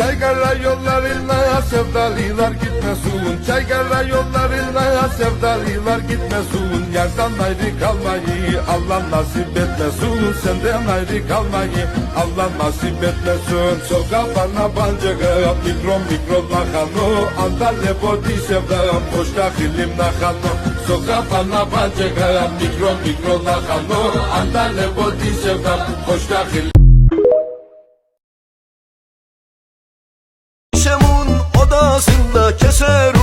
Çaykara yollarıyla sevdalılar gitmesin Çaykara yollarıyla sevdalılar gitmesin Yerden ayrı kalmayı Allah nasip etmesin Senden ayrı kalmayı Allah nasip etmesin Soka bana bancaga mikron mikron nakano Andale bodi sevdam Koşta hilim nakano Soka bana bancaga mikron mikron nakano Andale bodi sevdam Koşta hilim odasında keser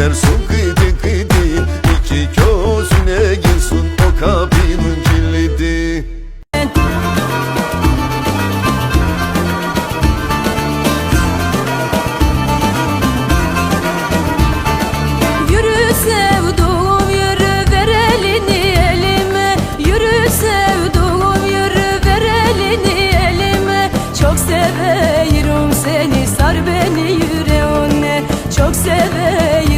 yedersun kıydı kıydı. İki gözüne girsin o kabinin kilidi Yürü sevduğum yürü ver elini elime. Yürü sevduğum yürü ver elini elime. Çok severim seni sar beni yüreğine. Çok severim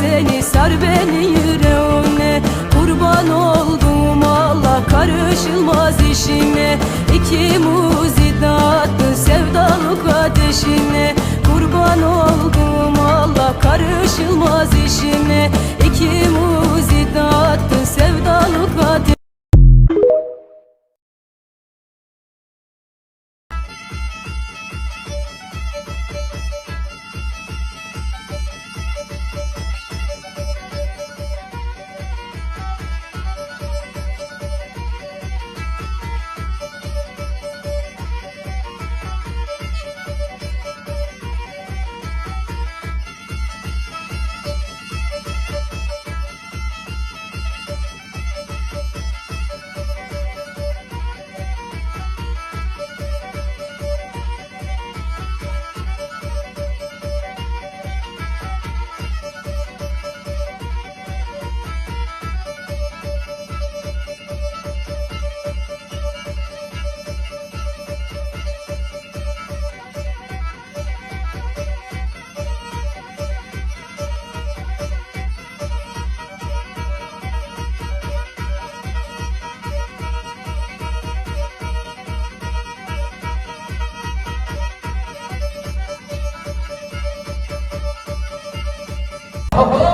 seni sar beni yüreğine Kurban oldum Allah karışılmaz işine. İkimizi dağıttın sevdalık ateşine Kurban oldum Allah karışılmaz işine Oh, oh.